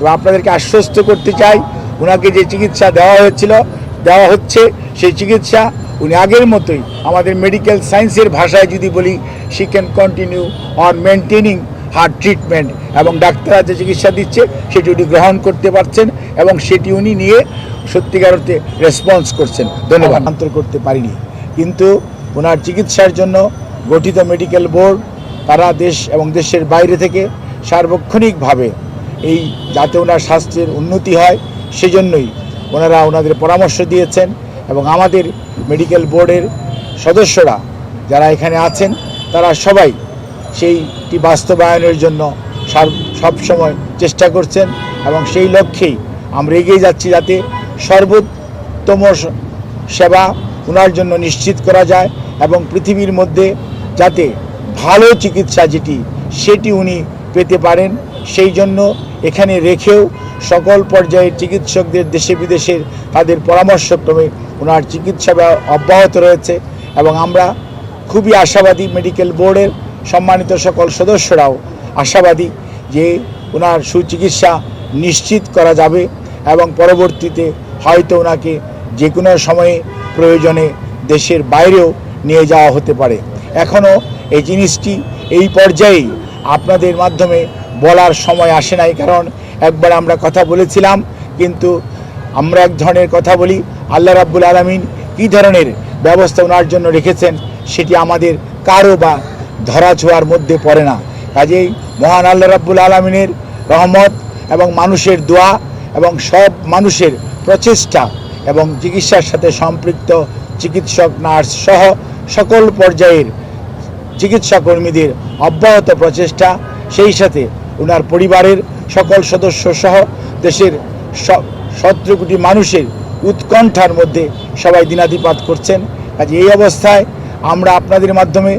তো আপনাদেরকে আশ্বস্ত করতে চাই ওনাকে যে চিকিৎসা দেওয়া হয়েছিল দেওয়া হচ্ছে সেই চিকিৎসা উনি আগের মতোই আমাদের মেডিকেল সায়েন্সের ভাষায় যদি বলি she can continue on maintaining heart treatment এবং ডাক্তাররা যে চিকিৎসা দিচ্ছে সেটি উনি গ্রহণ করতে পারছেন এবং সেটি উনি নিয়ে সত্যিকার অর্থে রেসপন্স করছেন। ধন্যবাদ। অন্তর করতে পারিনি। কিন্তু ওনার চিকিৎসার জন্য গঠিত মেডিকেল বোর্ড, তারা দেশ এবং দেশের বাইরে থেকে সার্বক্ষণিকভাবে এই যাতে ওনার স্বাস্থ্যের উন্নতি হয়, সেজন্যই ওনারা ওনাদের পরামর্শ দিয়েছেন এবং আমাদের মেডিকেল বোর্ডের সদস্যরা যারা এখানে আছেন, তারা সবাই সেইটি বাস্তবায়নের জন্য সার- সবসময় চেষ্টা করছেন এবং সেই লক্ষ্যেই আমরা এগিয়ে যাচ্ছি যাতে সর্বোত্তম সেবা ওনার জন্য নিশ্চিত করা যায় এবং পৃথিবীর মধ্যে যাতে ভালো চিকিৎসা যেটি, সেটি উনি পেতে পারেন। সেই জন্য এখানে রেখেও সকল পর্যায়ের চিকিৎসকদের দেশে বিদেশের তাদের পরামর্শক্রমে ওনার চিকিৎসা অব্যাহত রয়েছে এবং আমরা খুবই আশাবাদী মেডিকেল বোর্ডের সম্মানিত সকল সদস্যরাও আশাবাদী যে ওনার সুচিকিৎসা নিশ্চিত করা যাবে এবং পরবর্তীতে হয়তো ওনাকে যে কোনো সময়ে প্রয়োজনে দেশের বাইরেও নিয়ে যাওয়া হতে পারে। এখনও এই জিনিসটি এই পর্যায়েই আপনাদের মাধ্যমে বলার সময় আসে নাই, কারণ একবার আমরা কথা বলেছিলাম, কিন্তু আমরা এক ধরনের কথা বলি, আল্লাহ রাব্বুল আলমিন কী ধরনের ব্যবস্থা ওনার জন্য রেখেছেন সেটি আমাদের কারও বা ধরা ছোঁয়ার মধ্যে পড়ে না। কাজেই মহান আল্লাহ রাব্বুল আলমিনের রহমত এবং মানুষের দোয়া এবং সব মানুষের প্রচেষ্টা এবং চিকিৎসার সাথে সম্পৃক্ত চিকিৎসক, নার্স সহ সকল পর্যায়ের চিকিৎসা কর্মীদের অব্যাহত প্রচেষ্টা। সেই সাথে ওনার পরিবারের সকল সদস্য সহ দেশের সতেরো কোটি মানুষের উৎকণ্ঠার মধ্যে সবাই দিনাতিপাত করছেন। কাজে এই অবস্থায় আমরা আপনাদের মাধ্যমে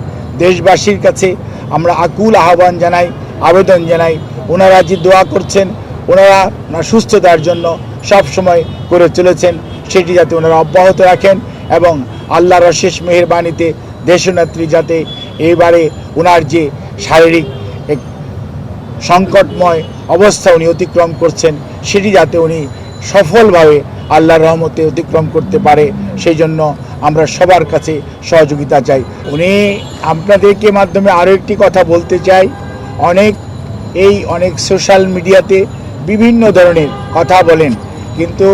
দেশবাসীর কাছে আমরা আকুল আহ্বান জানাই, আবেদন জানাই। ওনারা যে দোয়া করছেন, ওনারা ওনার সুস্থতার জন্য সব সময় করে চলেছেন। সেটি যাতে ওনারা অব্যাহত রাখেন এবং আল্লাহর অশেষ মেহেরবানিতে দেশনেত্রী যাতে এবারে ওনার যে শারীরিক এক সংকটময় অবস্থা উনি অতিক্রম করছেন, সেটি যাতে উনি সফলভাবে আল্লাহর রহমতে অতিক্রম করতে পারে, সেই জন্য আমরা সবার কাছে সহযোগিতা চাই। উনি আপনাদেরকে মাধ্যমে আরও একটি কথা বলতে চাই। অনেক, এই অনেক সোশ্যাল মিডিয়াতে বিভিন্ন ধরনের কথা বলেন, কিন্তু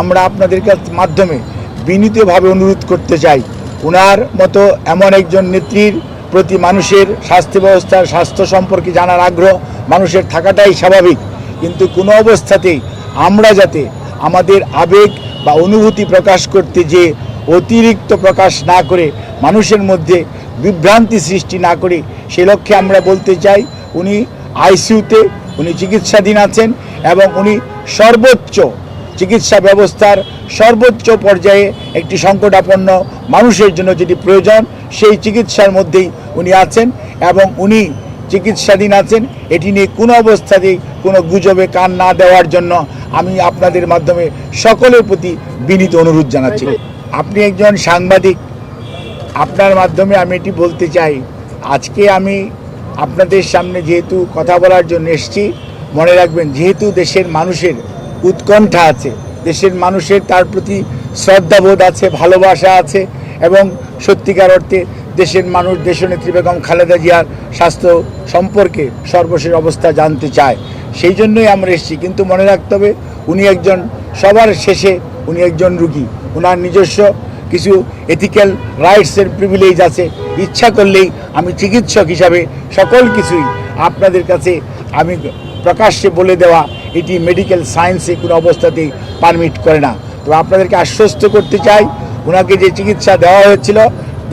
আমরা আপনাদের মাধ্যমে বিনীতভাবে অনুরোধ করতে চাই। ওনার মতো এমন একজন নেত্রীর প্রতি মানুষের স্বাস্থ্য ব্যবস্থার স্বাস্থ্য সম্পর্কে জানার আগ্রহ মানুষের থাকাটাই স্বাভাবিক। কিন্তু কোনো অবস্থাতেই আমরা যাতে আমাদের আবেগ বা অনুভূতি প্রকাশ করতে যে অতিরিক্ত প্রকাশ না করে মানুষের মধ্যে বিভ্রান্তি সৃষ্টি না করে সে লক্ষ্যে আমরা বলতে চাই, উনি আইসিইউতে, উনি চিকিৎসাধীন আছেন এবং উনি সর্বোচ্চ চিকিৎসা ব্যবস্থার সর্বোচ্চ পর্যায়ে একটি সংকটাপন্ন মানুষের জন্য যেটি প্রয়োজন, সেই চিকিৎসার মধ্যেই উনি আছেন এবং উনি চিকিৎসাধীন আছেন। এটি নিয়ে কোনো অবস্থাতেই কোনো গুজবে কান না দেওয়ার জন্য আমি আপনাদের মাধ্যমে সকলের প্রতি বিনীত অনুরোধ জানাচ্ছি। আপনি একজন সাংবাদিক, আপনার মাধ্যমে আমি এটি বলতে চাই। আজকে আমি আপনাদের সামনে যেহেতু কথা বলার জন্য এসেছি, মনে রাখবেন যেহেতু দেশের মানুষের উৎকণ্ঠা আছে। দেশের মানুষের তার প্রতি শ্রদ্ধাবোধ আছে, ভালোবাসা আছে এবং সত্যিকার অর্থে দেশের মানুষ, দেশনেত্রী বেগম খালেদা জিয়ার স্বাস্থ্য সম্পর্কে সর্বশেষ অবস্থা জানতে চায়। সেই জন্যই আমরা এসেছি। কিন্তু মনে রাখতে হবে, উনি একজন সবার শেষে উনি একজন রুগী। ওনার নিজস্ব কিছু এথিক্যাল রাইটসের প্রিভিলেজ আছে। ইচ্ছা করলেই আমি চিকিৎসক হিসাবে সকল কিছুই আপনাদের কাছে আমি প্রকাশ্যে বলে দেওয়া, এটি মেডিকেল সায়েন্সে কোনো অবস্থাতেই পারমিট করে না। তো আপনাদেরকে আশ্বস্ত করতে চাই ওনাকে যে চিকিৎসা দেওয়া হয়েছিল,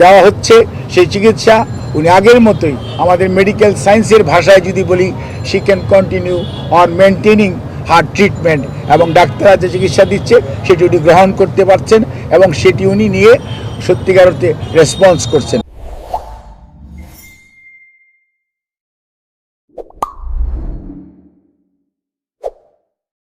দেওয়া হচ্ছে, সেই চিকিৎসা উনি আগের মতোই আমাদের মেডিকেল সায়েন্সের ভাষায় যদি বলি she can continue on maintaining heart treatment এবং ডাক্তাররা যে চিকিৎসা দিচ্ছে, সেটি উনি গ্রহণ করতে পারছেন এবং সেটি উনি নিয়ে সত্যিকার অর্থে রেসপন্স করছেন।